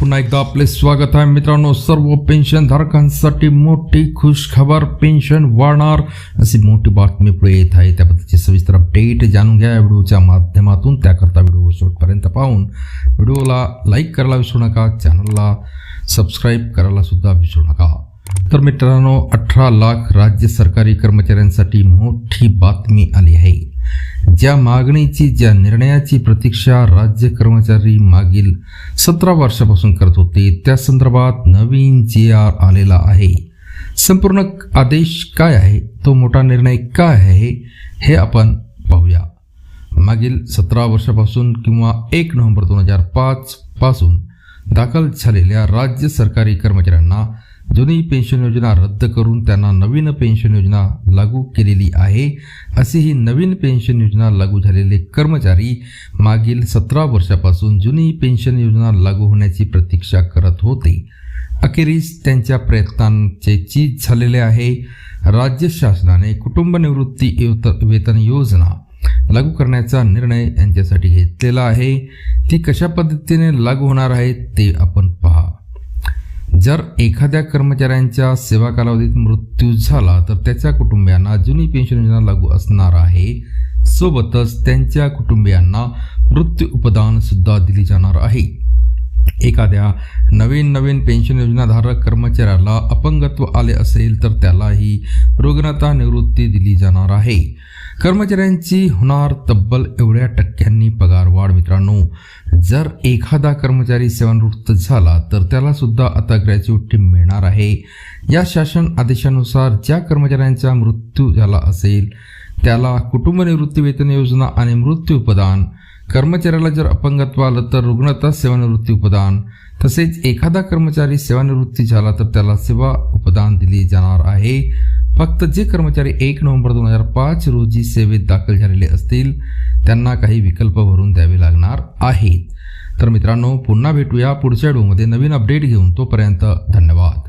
पुन्हा एकदा आपले स्वागत आहे मित्रांनो. सर्व पेन्शन धारकांसाठी मोठी खुश खबर पेन्शन वाढणार. अशी मोठी बातमी पुढे येत आहे. त्याबद्दलची सविस्तर अपडेट जाणून घ्या या व्हिडिओच्या माध्यमातून. त्याकरता व्हिडिओ शेवटपर्यंत पाहून व्हिडिओला लाईक करायला विसरू नका. चॅनलला सबस्क्राईब करायला सुद्धा विसरू नका. तर मित्रांनो अठरा लाख राज्य सरकारी कर्मचाऱ्यांसाठी मोठी बातमी आली आहे. ज्या मागणीची ज्या निर्णयाची प्रतीक्षा राज्य कर्मचारी मागील सतरा वर्षापासून करत होते त्या संदर्भात नवीन जी आर आलेला आहे. संपूर्ण आदेश काय आहे? तो मोठा निर्णय काय आहे? हे आपण पाहूया. मागील सतरा वर्षापासून किंवा एक नोव्हेंबर दोन हजार पाच पासून दाखल झालेल्या राज्य सरकारी कर्मचाऱ्यांना जुनी पेन्शन योजना रद्द करून त्यांना नवीन पेन्शन योजना लागू केलेली आहे. अशी ही नवीन पेन्शन योजना लागू झालेले कर्मचारी मागील सतरा वर्षापासून जुनी पेन्शन योजना लागू होण्याची प्रतीक्षा करत होते. अखेरीस त्यांच्या प्रयत्नांचे चीज झालेले आहे. राज्य शासनाने कुटुंब निवृत्ती वेतन योजना लागू करण्याचा निर्णय यांच्यासाठी घेतलेला आहे. ती कशा पद्धतीने लागू होणार आहे ते आपण जर एखाद्या कर्मचाऱ्यांच्या सेवा कालावधीत मृत्यू झाला तर त्याच्या कुटुंबियांना जुनी पेन्शन योजना लागू असणार आहे. सोबतच त्यांच्या कुटुंबियांना मृत्यू उपदान सुद्धा दिली जाणार आहे. एखाद्या नवीन नवीन पेन्शन योजनाधारक कर्मचाऱ्याला अपंगत्व आले असेल तर त्यालाही रुग्णता निवृत्ती दिली जाणार आहे. कर्मचाऱ्यांची होणार तब्बल एवढ्या टक्क्यांनी पगारवाढ मित्रांनो. जर एखादा कर्मचारी सेवानिवृत्त झाला तर त्याला सुद्धा आता ग्रॅच्युटी मिळणार आहे. या शासन आदेशानुसार ज्या कर्मचाऱ्यांचा मृत्यू झाला असेल त्याला कुटुंब निवृत्ती वेतन योजना आणि मृत्यू उपदान कर्मचाऱ्याला जर अपंगत्व आलं तर रुग्णता सेवानिवृत्ती उपदान तसेच एखादा कर्मचारी सेवानिवृत्ती झाला तर त्याला सेवा उपदान दिली जाणार आहे. फक्त जे कर्मचारी एक नोव्हेंबर दोन हजार पाच रोजी सेवेत दाखल झालेले असतील त्यांना काही विकल्प भरून द्यावे लागणार आहेत. तर मित्रांनो पुन्हा भेटूया पुढच्या डोमध्ये नवीन अपडेट घेऊन तोपर्यंत धन्यवाद.